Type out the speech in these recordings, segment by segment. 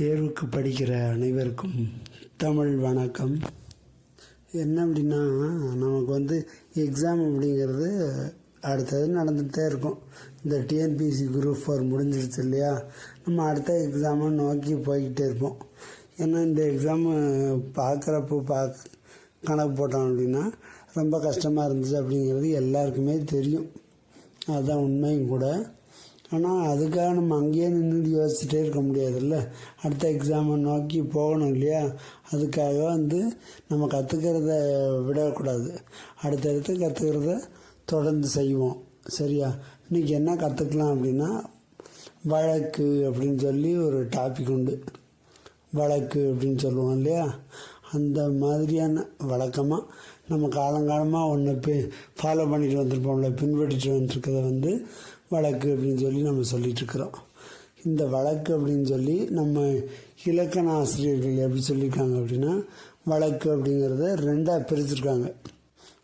தேர்வுக்கு படிக்கிற அனைவருக்கும் தமிழ் வணக்கம். என்ன அப்படின்னா நமக்கு வந்து எக்ஸாம் அப்படிங்கிறது அடுத்தது நடந்துகிட்டே இருக்கும். இந்த டிஎன்பிசி குரூப் ஃபோர் முடிஞ்சிருச்சு இல்லையா? நம்ம அடுத்த எக்ஸாமை நோக்கி போய்கிட்டே இருப்போம். ஏன்னா இந்த எக்ஸாமு பார்க்குறப்போ பார்க்க கணக்கு போட்டோம் அப்படின்னா ரொம்ப கஷ்டமாக இருந்துச்சு அப்படிங்கிறது எல்லாருக்குமே தெரியும். அதுதான் உண்மையும் கூட. ஆனால் அதுக்காக நம்ம அங்கேயே நின்று யோசிச்சுட்டே இருக்க முடியாதுல்ல? அடுத்த எக்ஸாமை நோக்கி போகணும் இல்லையா? அதுக்காக வந்து நம்ம கற்றுக்கிறத விடக்கூடாது. அடுத்தடுத்து கற்றுக்கிறத தொடர்ந்து செய்வோம். சரியா? இன்றைக்கி என்ன கற்றுக்கலாம் அப்படின்னா வழக்கு அப்படின்னு சொல்லி ஒரு டாபிக் உண்டு. வழக்கு அப்படின்னு சொல்லுவோம் இல்லையா? அந்த மாதிரியான வழக்கமாக நம்ம காலங்காலமாக ஒன்று பி ஃபாலோ பண்ணிட்டு வந்திருப்போம்ல பின்பற்றிட்டு வந்துருக்கிறத வந்து வழக்கு அப்படின்னு சொல்லி நம்ம சொல்லிட்டு இருக்கிறோம் இந்த வழக்கு அப்படின்னு சொல்லி நம்ம இலக்கண ஆசிரியர்கள் எப்படி சொல்லியிருக்காங்க அப்படின்னா வழக்கு அப்படிங்கிறத ரெண்டாக பிரிச்சிருக்காங்க.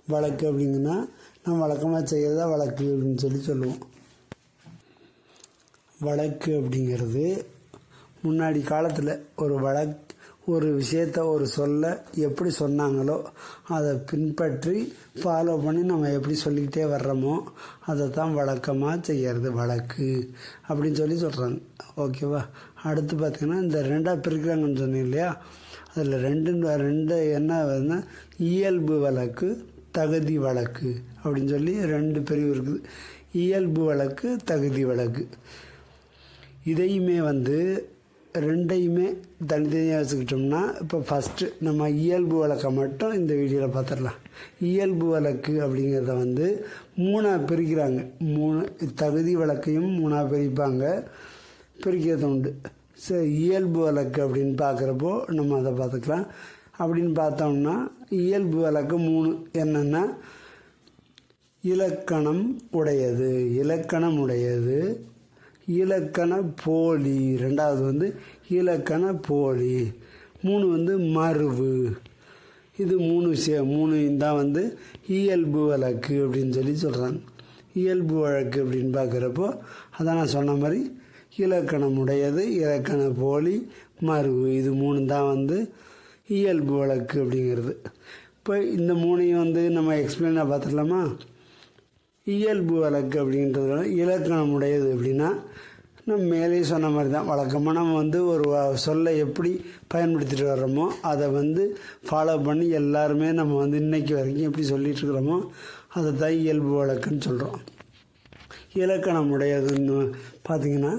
வழக்கு அப்படிங்கன்னா நம்ம வழக்கமாக செய்கிறதா வழக்கு அப்படின்னு சொல்லி சொல்லுவோம். வழக்கு அப்படிங்கிறது முன்னாடி காலத்தில் ஒரு வழக்கு ஒரு விஷயத்த ஒரு சொல்ல எப்படி சொன்னாங்களோ அதை பின்பற்றி ஃபாலோ பண்ணி நம்ம எப்படி சொல்லிக்கிட்டே வர்றோமோ அதை தான் வழக்கமாக செய்கிறது வழக்கு அப்படின்னு சொல்லி சொல்கிறாங்க ஓகேவா? அடுத்து பார்த்திங்கன்னா இந்த ரெண்டாக பிரிக்கிறாங்கன்னு சொன்னீங்க இல்லையா? அதில் ரெண்டு ரெண்டு என்ன வருதுன்னா இயல்பு வழக்கு தகுதி வழக்கு அப்படின்னு சொல்லி ரெண்டு பிரிவு இருக்குது. இயல்பு வழக்கு தகுதி வழக்கு. இதையுமே வந்து ரெண்டையுமே தனித்தனியாக வச்சுக்கிட்டோம்னா இப்போ ஃபஸ்ட்டு நம்ம இயல்பு வழக்கை மட்டும் இந்த வீடியோவில் பார்த்துடலாம் இயல்பு வழக்கு அப்படிங்கிறத வந்து மூணாக பிரிக்கிறாங்க. மூணு தகுதி வழக்கையும் மூணாக பிரிப்பாங்க. பிரிக்கிறது உண்டு. சரி இயல்பு வழக்கு அப்படின்னு பார்க்குறப்போ நம்ம அதை பார்த்துக்கலாம் அப்படின்னு பார்த்தோம்னா இயல்பு வழக்கு மூணு. என்னென்னா இலக்கணம் உடையது. இலக்கணம் உடையது. இலக்கண போலி. ரெண்டாவது வந்து இலக்கண போலி. மூணு வந்து மருவு இது மூணு விஷயம். மூணு தான் வந்து இயல்பு வழக்கு அப்படின்னு சொல்லி சொல்கிறாங்க இயல்பு வழக்கு அப்படின்னு பார்க்குறப்போ அதான் நான் சொன்ன மாதிரி இலக்கணம் உடையது இலக்கண போலி மருவு இது மூணு தான் வந்து இயல்பு வழக்கு அப்படிங்கிறது. இப்போ இந்த மூணையும் வந்து நம்ம எக்ஸ்பிளைனாக பார்த்துடலாமா? இயல்பு வழக்கு அப்படின்றதுனால இலக்கணம் உடையது அப்படின்னா நம்ம மேலே சொன்ன மாதிரி தான். வழக்கமாக நம்ம வந்து ஒரு சொல்லை எப்படி பயன்படுத்திட்டு வர்றோமோ அதை வந்து ஃபாலோ பண்ணி எல்லாருமே நம்ம வந்து இன்னைக்கு வரைக்கும் எப்படி சொல்லிட்டு இருக்கிறோமோ அதை தான் இயல்பு வழக்குன்னு சொல்கிறோம் இலக்கணம் உடையதுன்னு பார்த்தீங்கன்னா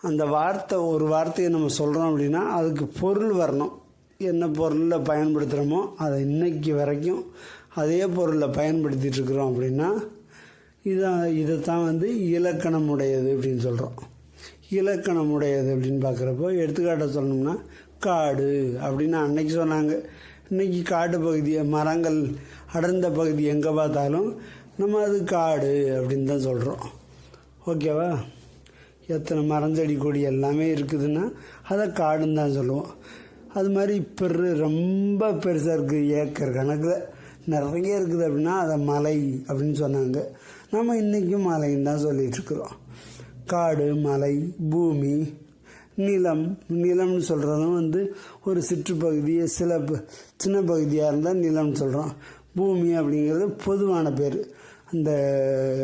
அந்த வார்த்தை ஒரு வார்த்தையை நம்ம சொல்கிறோம் அப்படின்னா அதுக்கு பொருள் வரணும். என்ன பொருளில் பயன்படுத்துகிறோமோ அதை இன்னைக்கு வரைக்கும் அதே பொருளில் பயன்படுத்திகிட்டு இருக்கிறோம் அப்படின்னா இதான் இதைத்தான் வந்து இலக்கணம் உடையது அப்படின்னு சொல்கிறோம் இலக்கணம் உடையது அப்படின்னு பார்க்குறப்போ எடுத்துக்காட்ட சொல்லணும்னா காடு அப்படின்னு அன்னைக்கு சொன்னாங்க. இன்னைக்கு காடு பகுதியை மரங்கள் அடர்ந்த பகுதி எங்கே பார்த்தாலும் நம்ம அது காடு அப்படின்னு தான் சொல்கிறோம் ஓகேவா? எத்தனை மரஞ்செடி கொடி எல்லாமே இருக்குதுன்னா அதை காடுன்னு தான் சொல்லுவோம். அது மாதிரி பெரு ரொம்ப பெருசாக இருக்குது ஏக்கர் கணக்கில். நிறைய இருக்குது அப்படின்னா அதை மலை அப்படின்னு சொன்னாங்க. நம்ம இன்றைக்கும் மலைன்னு தான் சொல்லிகிட்ருக்குறோம் காடு மலை பூமி நிலம். நிலம்னு சொல்கிறதும் வந்து ஒரு சிற்றுப்பகுதியை சில ப- சின்ன பகுதியாக இருந்தால் நிலம்னு சொல்கிறோம் பூமி அப்படிங்கிறது பொதுவான பேர். அந்த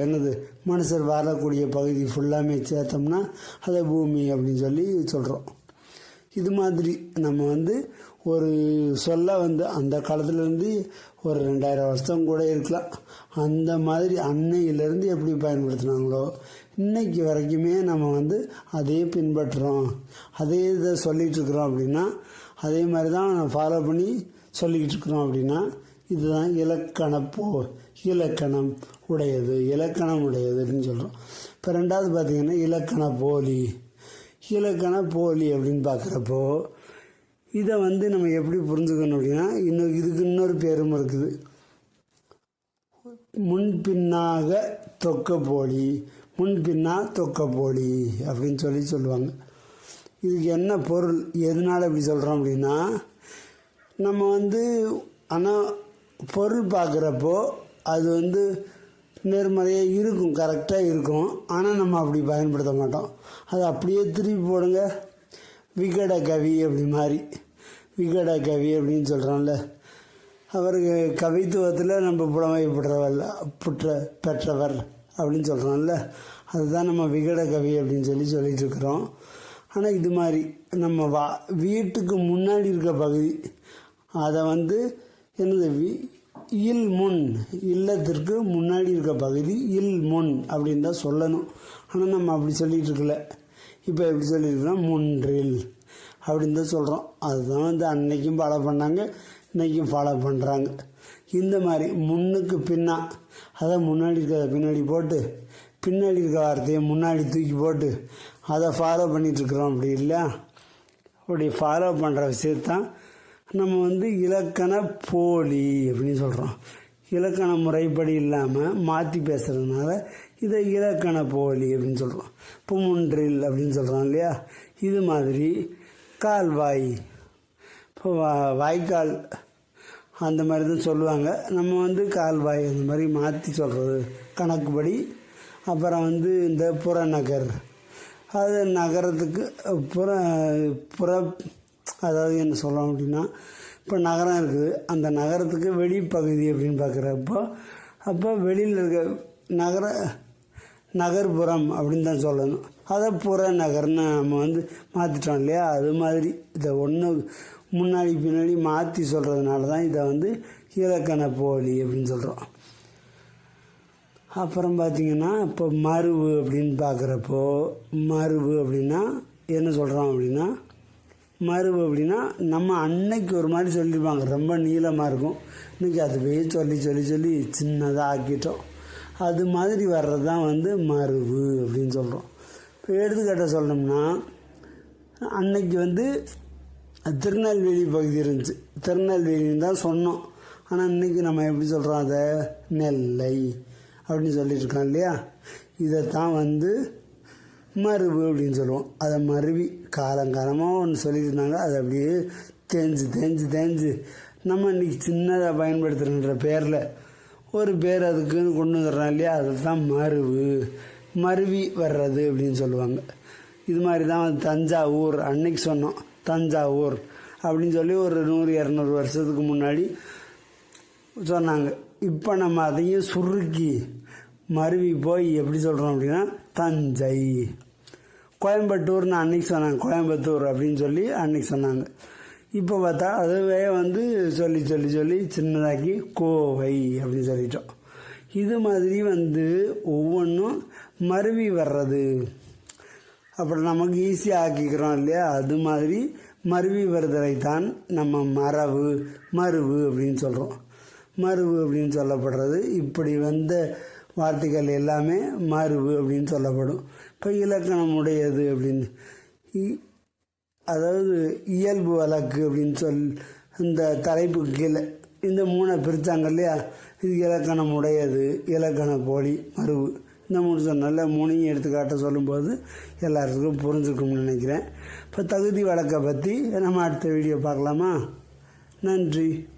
என்னது மனுஷர் வாழக்கூடிய பகுதி ஃபுல்லாமே சேர்த்தோம்னா அதை பூமி அப்படின்னு சொல்லி சொல்கிறோம் இது மாதிரி நம்ம வந்து ஒரு சொல்ல வந்து அந்த காலத்துலேருந்து ஒரு ரெண்டாயிரம் வருஷம் கூட இருக்கலாம். அந்த மாதிரி அன்னையிலேருந்து எப்படி பயன்படுத்தினாங்களோ இன்னைக்கு வரைக்குமே நம்ம வந்து அதே பின்பற்றுறோம். அதே இதை சொல்லிகிட்டு இருக்கிறோம் அப்படின்னா அதே மாதிரி தான் ஃபாலோ பண்ணி சொல்லிக்கிட்டு இருக்கிறோம் அப்படின்னா இதுதான் இலக்கணப்போ இலக்கணம் உடையது இலக்கணம் உடையது அப்படின்னு சொல்கிறோம் இப்போ ரெண்டாவது பார்த்திங்கன்னா இலக்கண போலி. இலக்கண போலி அப்படின்னு பார்க்குறப்போ இதை வந்து நம்ம எப்படி புரிஞ்சுக்கணும் அப்படின்னா இன்னும் இதுக்கு இன்னொரு பேரும் இருக்குது. முன்பின்னாக தொக்க போலி முன்பின்னா தொக்க போலி அப்படின்னு சொல்லி சொல்லுவாங்க. இதுக்கு என்ன பொருள்? எதனால் இப்படி சொல்கிறோம் அப்படின்னா நம்ம வந்து ஆனால் பொருள் பார்க்குறப்போ அது வந்து நேர்மறையாக இருக்கும் கரெக்டாக இருக்கும். ஆனால் நம்ம அப்படி பயன்படுத்த மாட்டோம். அது அப்படியே திருப்பி போடுங்க. விகட கவி அப்படி மாதிரி விகட கவி அப்படின்னு சொல்கிறான்ல அவருக்கு கவித்துவத்தில் நம்ம புலமை புற்ற பெற்றவர் அப்படின்னு சொல்கிறோம்ல அதுதான் நம்ம விகட கவி அப்படின்னு சொல்லி சொல்லிட்டு இருக்கிறோம். ஆனால் இது மாதிரி நம்ம வா வீட்டுக்கு முன்னாடி இருக்க பகுதி அதை வந்து என்னது வி இல் முன் இல்லத்திற்கு முன்னாடி இருக்க பகுதி இல் முன் அப்படின்னு தான் சொல்லணும். ஆனால் நம்ம அப்படி சொல்லிட்டு இருக்கல. இப்போ எப்படி சொல்லியிருக்கோம் முன்றில் அப்படின்னு தான் சொல்கிறோம் அதுதான் வந்து அன்னைக்கும் ஃபாலோ பண்ணாங்க இன்றைக்கும் ஃபாலோ பண்ணுறாங்க இந்த மாதிரி முன்னுக்கு பின்னா அதை முன்னாடி இருக்கிறத பின்னாடி போட்டு பின்னாடி இருக்க வார்த்தையை முன்னாடி தூக்கி போட்டு அதை ஃபாலோ பண்ணிகிட்ருக்குறோம் அப்படி இல்லை. அப்படி ஃபாலோ பண்ணுற விஷயத்தான் நம்ம வந்து இலக்கண போலி அப்படின்னு சொல்கிறோம் இலக்கண முறைப்படி இல்லாமல் மாற்றி பேசுகிறதுனால இதை இலக்கண போலி அப்படின்னு சொல்கிறோம் புமுன்றில் அப்படின்னு சொல்கிறோம் இல்லையா? இது மாதிரி கால்வாய் இப்போ வாய்க்கால் அந்த மாதிரி தான் சொல்லுவாங்க. நம்ம வந்து கால்வாய் அந்த மாதிரி மாற்றி சொல்கிறது கணக்குப்படி. அப்புறம் வந்து இந்த புறநகர். அது நகரத்துக்கு புற புற அதாவது என்ன சொல்லலாம் அப்படின்னா இப்போ நகரம் இருக்குது அந்த நகரத்துக்கு வெளிப்பகுதி அப்படின்னு பார்க்குறப்போ அப்போ வெளியில் இருக்க நகர நகர்ப்புறம் அப்படின்னு தான் சொல்லணும். அதை புற நகர்னு நம்ம வந்து மாற்றிட்டோம் இல்லையா? அது மாதிரி இதை ஒன்று முன்னாடி பின்னாடி மாற்றி சொல்கிறதுனால தான் இதை வந்து இலக்கண போலி அப்படின்னு சொல்கிறோம் அப்புறம் பார்த்தீங்கன்னா இப்போ மருவு அப்படின்னு பார்க்குறப்போ மருவு அப்படின்னா என்ன சொல்கிறோம் அப்படின்னா மருவு அப்படின்னா நம்ம அன்னைக்கு ஒரு மாதிரி சொல்லியிருப்பாங்க ரொம்ப நீளமாக இருக்கும். இன்றைக்கி அதுவே சொல்லி சொல்லி சொல்லி சின்னதாக ஆக்கிட்டோம். அது மாதிரி வர்றது தான் வந்து மருவு அப்படின்னு சொல்கிறோம் இப்போ எடுத்துக்காட்ட சொல்லணும்னா அன்னைக்கு வந்து திருநெல்வேலி பகுதி இருந்துச்சு. திருநெல்வேலின்னு தான் சொன்னோம். ஆனால் இன்றைக்கி நம்ம எப்படி சொல்கிறோம் அதை? நெல்லை அப்படின்னு சொல்லிட்டு இருக்கோம் இல்லையா? இதைத்தான் வந்து மருவு அப்படின்னு சொல்லுவோம். அதை மருவி காலங்காலமாக ஒன்று சொல்லியிருந்தாங்க. இருந்தாங்க அது அப்படியே தேஞ்சு தேஞ்சு தேஞ்சு. நம்ம இன்னைக்கு சின்னதாக பயன்படுத்துகிறன்ற பேரில் ஒரு பேர் அதுக்குன்னு கொண்டு வந்துடுறோம் இல்லையா? அதை தான் மருவு. மருவி வர்றது அப்படின்னு சொல்லுவாங்க. இது மாதிரி தான் வந்து தஞ்சாவூர் அன்னைக்கு சொன்னோம். தஞ்சாவூர் அப்படின்னு சொல்லி ஒரு நூறு இரநூறு வருஷத்துக்கு முன்னாடி சொன்னாங்க. இப்போ நம்ம அதையும் சுருக்கி மருவி போய் எப்படி சொல்கிறோம் அப்படின்னா தஞ்சை கோயம்புத்தூர்னு அன்னைக்கு சொன்னாங்க கோயம்புத்தூர் அப்படின்னு சொல்லி அன்னைக்கு சொன்னாங்க. இப்போ பார்த்தா அதுவே வந்து சொல்லி சொல்லி சொல்லி சின்னதாக்கி கோவை அப்படின்னு சொல்லிட்டோம். இது மாதிரி வந்து ஒவ்வொன்றும் மருவி வர்றது. அப்புறம் நமக்கு ஈஸியாக ஆக்கிக்கிறோம் இல்லையா? அது மாதிரி மருவி வருதலை தான் நம்ம மரவு மருவு அப்படின்னு சொல்கிறோம் மருவு அப்படின்னு சொல்லப்படுறது. இப்படி வந்த வார்த்தைகள் எல்லாமே மருவு அப்படின்னு சொல்லப்படும். இப்போ இலக்கணம் உடையது அப்படின்னு. இ- அதாவது இயல்பு வழக்கு அப்படின்னு சொல் இந்த தலைப்புக்கு கீழே. இந்த மூணை பிரித்தாங்க இல்லையா? இது இலக்கணம் உடையது இலக்கண போலி மருவு இந்த மூணு சொன்னால மூணையும் எடுத்துக்காட்ட சொல்லும்போது எல்லாருக்கும் புரிஞ்சுக்கும்னு நினைக்கிறேன். இப்போ தகுதி வழக்கை பற்றி நம்ம அடுத்த வீடியோ பார்க்கலாமா? நன்றி.